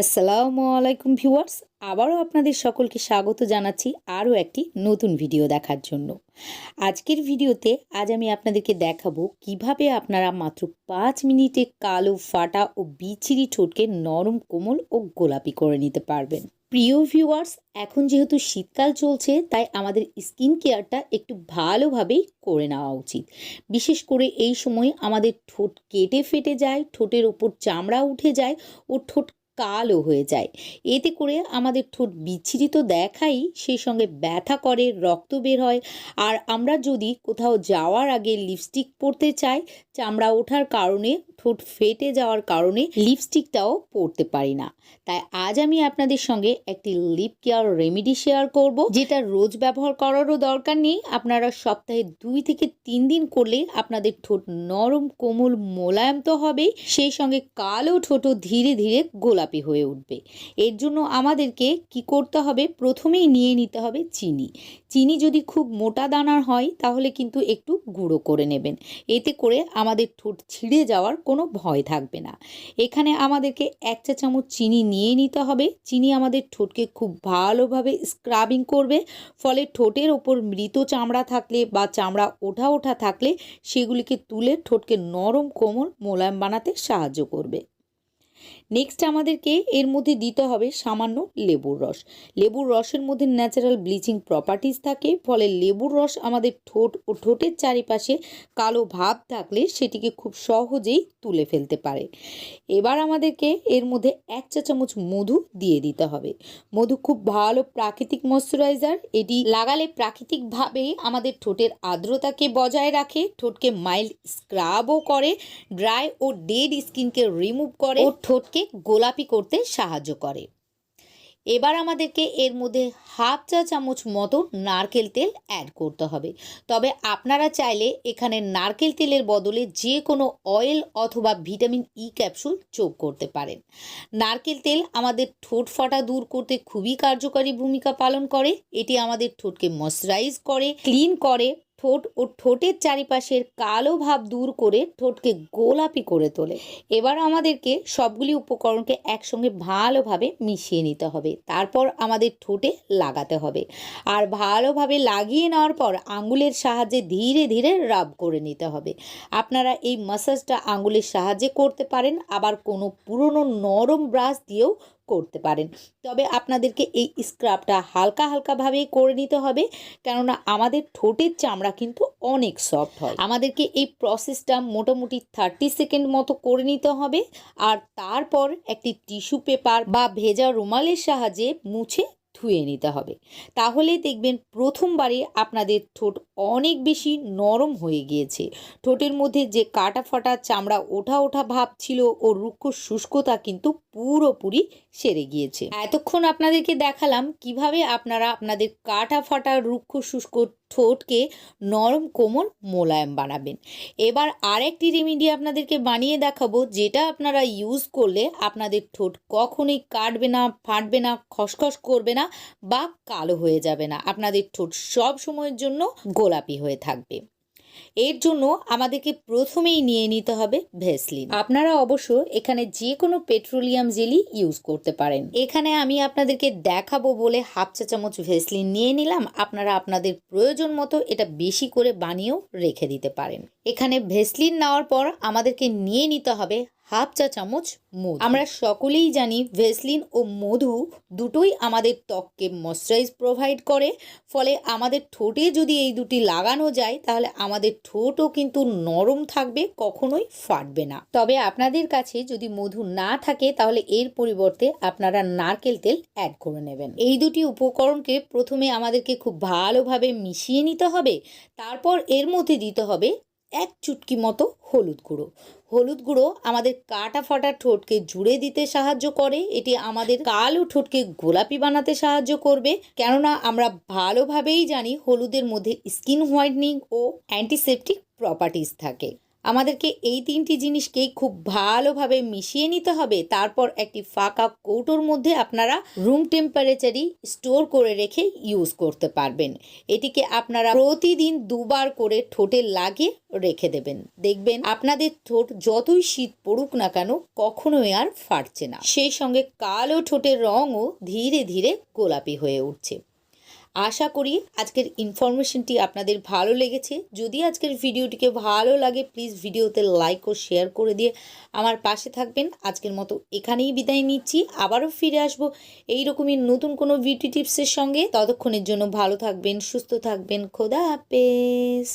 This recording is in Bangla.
আসসালামু আলাইকুম ভিউয়ার্স, আবারও আপনাদের সকলকে স্বাগত জানাচ্ছি আরও একটি নতুন ভিডিও দেখার জন্য। আজকের ভিডিওতে আজ আমি আপনাদেরকে দেখাবো কীভাবে আপনারা মাত্র পাঁচ মিনিটে কালো ফাটা ও বিছিরি ঠোঁটকে নরম, কোমল ও গোলাপি করে নিতে পারবেন। প্রিয় ভিউয়ার্স, এখন যেহেতু শীতকাল চলছে, তাই আমাদের স্কিন কেয়ারটা একটু ভালোভাবেই করে নেওয়া উচিত। বিশেষ করে এই সময় আমাদের ঠোঁট কেটে ফেটে যায়, ঠোঁটের ওপর চামড়া উঠে যায় ও ঠোঁট কালো হয়ে যায়। এতে করে আমাদের ঠোঁট বিচ্ছিরি তো দেখাই সেই সঙ্গে ব্যথা করে, রক্ত বের হয়। আর আমরা যদি কোথাও যাওয়ার আগে লিপস্টিক পরতে চাই, চামড়া ওঠার কারণে, ঠোঁট ফেটে যাওয়ার কারণে লিপস্টিকটাও পরতে পারি না। তাই আজ আমি আপনাদের সঙ্গে একটি লিপ কেয়ার রেমেডি শেয়ার করব, যেটা রোজ ব্যবহার করারও দরকার নেই। আপনারা সপ্তাহে দুই থেকে তিন দিন করলে আপনাদের ঠোঁট নরম কোমল মোলায়েম তো হবেই। সেই সঙ্গে কালো ঠোঁটও ধীরে ধীরে গোলাপি হয়ে উঠবে। এর জন্য আমাদেরকে কি করতে হবে? প্রথমেই নিয়ে নিতে হবে চিনি। চিনি যদি খুব মোটা দানার হয়, তাহলে কিন্তু একটু গুঁড়ো করে নেবেন। এতে করে আমাদের ঠোঁট ছিঁড়ে যাওয়ার কোনো ভয় থাকবে না। এখানে আমাদেরকে এক চা চামচ চিনি নিয়ে নিতে হবে। চিনি আমাদের ঠোঁটকে খুব ভালোভাবে স্ক্রাবিং করবে। ফলে ঠোঁটের ওপর মৃত চামড়া থাকলে বা চামড়া ওঠা ওঠা থাকলে সেগুলিকে তুলে ঠোঁটকে নরম কোমল মোলায়েম বানাতে সাহায্য করবে। নেক্সট আমাদেরকে এর মধ্যে দিতে হবে সামান্য লেবুর রস। লেবুর রসের মধ্যে ন্যাচারাল ব্লিচিং প্রপার্টিস থাকে, ফলে লেবুর রস আমাদের ঠোঁট ও ঠোঁটের চারিপাশে কালো ভাব থাকলে সেটিকে খুব সহজেই তুলে ফেলতে পারে। এবার আমাদেরকে এর মধ্যে এক চা চামচ মধু দিয়ে দিতে হবে। মধু খুব ভালো প্রাকৃতিক ময়শ্চারাইজার এটি লাগালে প্রাকৃতিকভাবেই আমাদের ঠোঁটের আর্দ্রতাকে বজায় রাখে, ঠোঁটকে মাইল্ড স্ক্রাবও করে ড্রাই ও ডেড স্কিনকে রিমুভ করে, ও ঠোঁটকে গোলাপি করতে সাহায্য করে। এবার আমাদেরকে এর মধ্যে হাফ চা চামচ মতো নারকেল তেল অ্যাড করতে হবে। তবে আপনারা চাইলে এখানে নারকেল তেলের বদলে যে কোনো অয়েল অথবা ভিটামিন ই ক্যাপসুল যোগ করতে পারেন। নারকেল তেল আমাদের ঠোঁট ফাটা দূর করতে খুবই কার্যকারী ভূমিকা পালন করে। এটি আমাদের ঠোঁটকে ময়শ্চারাইজ করে ক্লিন করে ঠোঁট ও ঠোঁটের চারিপাশের কালো ভাব দূর করে ঠোঁটকে গোলাপি করে তোলে। এবার আমাদেরকে সবগুলি উপকরণকে একসঙ্গে ভালোভাবে মিশিয়ে নিতে হবে। তারপর আমাদের ঠোঁটে লাগাতে হবে। আর ভালোভাবে লাগিয়ে নেওয়ার পর আঙুলের সাহায্যে ধীরে ধীরে রাব করে নিতে হবে। আপনারা এই মাসাজটা আঙুলের সাহায্যে করতে পারেন। আবার কোনো পুরনো নরম ব্রাশ দিয়েও করতে পারেন। তবে আপনাদেরকে এই স্ক্রাবটা হালকা হালকাভাবেই করে নিতে হবে, কেননা আমাদের ঠোঁটের চামড়া কিন্তু অনেক সফট হয়। আমাদেরকে এই প্রসেসটা মোটামুটি থার্টি সেকেন্ড মতো করে নিতে হবে আর তারপর একটি টিস্যু পেপার বা ভেজা রুমালের সাহায্যে মুছে ধুয়ে নিতে হবে। তাহলে দেখবেন প্রথমবারে আপনাদের ঠোঁট অনেক বেশি নরম হয়ে গিয়েছে। ঠোঁটের মধ্যে যে কাটা ফাটা চামড়া ওঠা ওঠা ভাব ছিল ও রুক্ষ শুষ্কতা কিন্তু পুরোপুরি সেরে গিয়েছে। এতক্ষণ আপনাদেরকে দেখালাম কীভাবে আপনারা আপনাদের কাটা ফাটা রুক্ষ শুষ্ক ঠোঁটকে নরম কোমল মোলায়েম বানাবেন। এবার আরেকটি রেমেডি আপনাদেরকে বানিয়ে দেখাবো, যেটা আপনারা ইউজ করলে আপনাদের ঠোঁট কখনোই কাটবে না, ফাটবে না, খসখস করবে না বা কালো হয়ে যাবে না। আপনাদের ঠোঁট সব সময়ের জন্য গোলাপি হয়ে থাকবে। এর জন্য আমাদেরকে প্রথমেই নিয়ে নিতে হবে ভেসলিন। আপনারা অবশ্য এখানে যে কোনো পেট্রোলিয়াম জেলি ইউজ করতে পারেন। এখানে আমি আপনাদেরকে দেখাবো বলে হাফ চা চামচ ভেসলিন নিয়ে নিলাম। আপনারা আপনাদের প্রয়োজন মতো এটা বেশি করে বানিয়েও রেখে দিতে পারেন। এখানে ভেসলিন নেওয়ার পর আমাদেরকে নিয়ে নিতে হবে হাফ চা চামচ মধু। আমরা সকলেই জানি ভেসলিন ও মধু দুটোই আমাদের ত্বককে ময়শ্চারাইজ প্রোভাইড করে। ফলে আমাদের ঠোঁটে যদি এই দুটি লাগানো যায় তাহলে আমাদের ঠোঁটও কিন্তু নরম থাকবে কখনোই ফাটবে না। তবে আপনাদের কাছে যদি মধু না থাকে তাহলে এর পরিবর্তে আপনারা নারকেল তেল অ্যাড করে নেবেন। এই দুটি উপকরণকে প্রথমে আমাদেরকে খুব ভালোভাবে মিশিয়ে নিতে হবে। তারপর এর মধ্যে দিতে হবে এক চুটকি মতো হলুদ গুঁড়ো। হলুদ গুঁড়ো আমাদের কাটা ফাটা ঠোঁটকে জুড়ে দিতে সাহায্য করে, এটি আমাদের কালো ঠোঁটকে গোলাপি বানাতে সাহায্য করবে। কেননা আমরা ভালোভাবেই জানি হলুদের মধ্যে স্কিন হোয়াইটনিং ও অ্যান্টিসেপটিক প্রপার্টিস থাকে। আমাদেরকে এই তিনটি জিনিসকেই খুব ভালোভাবে মিশিয়ে নিতে হবে। তারপর একটি ফাঁকা কৌটোর মধ্যে আপনারা রুম টেম্পারেচারই স্টোর করে রেখে ইউজ করতে পারবেন। এটিকে আপনারা প্রতিদিন দুবার করে ঠোঁটে লাগিয়ে রেখে দেবেন। দেখবেন আপনাদের ঠোঁট যতই শীত পড়ুক না কেন, কখনোই আর ফাটছে না। সেই সঙ্গে কালো ঠোঁটের রঙও ধীরে ধীরে গোলাপি হয়ে উঠছে। আশা করি আজকের ইনফরমেশনটি আপনাদের ভালো লেগেছে। যদি আজকের ভিডিওটিকে ভালো লাগে প্লিজ ভিডিওতে লাইক ও শেয়ার করে দিয়ে আমার পাশে থাকবেন। আজকের মতো এখানেই বিদায় নিচ্ছি। আবারও ফিরে আসব এইরকমই নতুন কোনো বিউটি টিপসের সঙ্গে। ততক্ষণের জন্য ভালো থাকবেন, সুস্থ থাকবেন। খোদা হাফেজ।